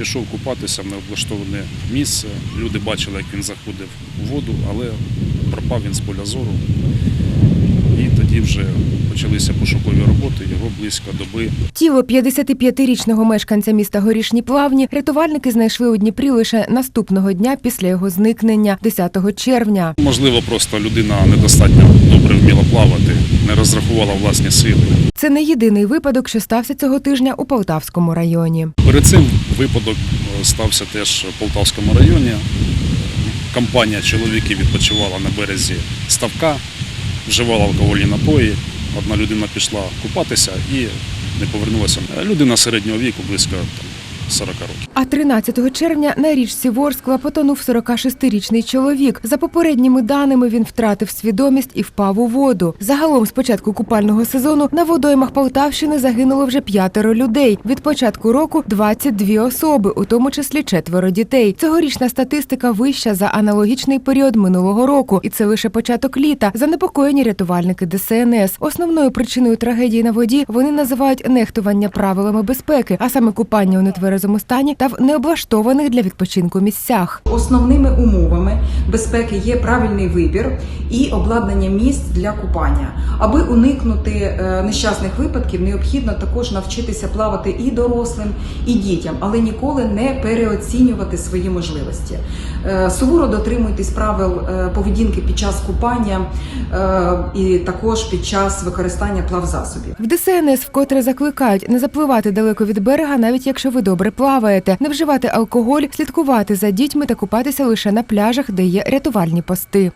пішов купатися в необлаштоване місце. Люди бачили, як він заходив у воду, але пропав він з поля зору. Тоді вже почалися пошукові роботи, його близько доби Тіло 55-річного мешканця міста Горішні Плавні рятувальники знайшли у Дніпрі лише наступного дня після його зникнення, 10 червня. Можливо, просто людина недостатньо добре вміла плавати, не розрахувала власні сили. Це не єдиний випадок, що стався цього тижня у Полтавському районі. Перед цим випадок е, стався теж в Полтавському районі. Компанія чоловіків відпочивала на березі ставка, вживала алкогольні напої. Одна людина пішла купатися і не повернулася. Людина середнього віку, близько там, 40 років. А 13 червня на річці Ворскла потонув 46-річний чоловік. За попередніми даними він втратив свідомість і впав у воду. Загалом з початку купального сезону на водоймах Полтавщини загинуло вже п'ятеро людей. Від початку року 22 особи, у тому числі четверо дітей. Цьогорічна статистика вища за аналогічний період минулого року, і це лише початок літа. Занепокоєні рятувальники ДСНС. Основною причиною трагедії на воді вони називають нехтування правилами безпеки, а саме купання у нетверезому стані та в необлаштованих для відпочинку місцях. Основними умовами безпеки є правильний вибір і обладнання місць для купання. Аби уникнути е, нещасних випадків, необхідно також навчитися плавати і дорослим, і дітям, але ніколи не переоцінювати свої можливості. Е, Суворо дотримуйтесь правил е, поведінки під час купання і також під час використання плавзасобів. В ДСНС вкотре закликають не запливати далеко від берега, навіть якщо ви добре плаваєте, не вживати алкоголь, слідкувати за дітьми та купатися лише на пляжах, де є рятувальні пости.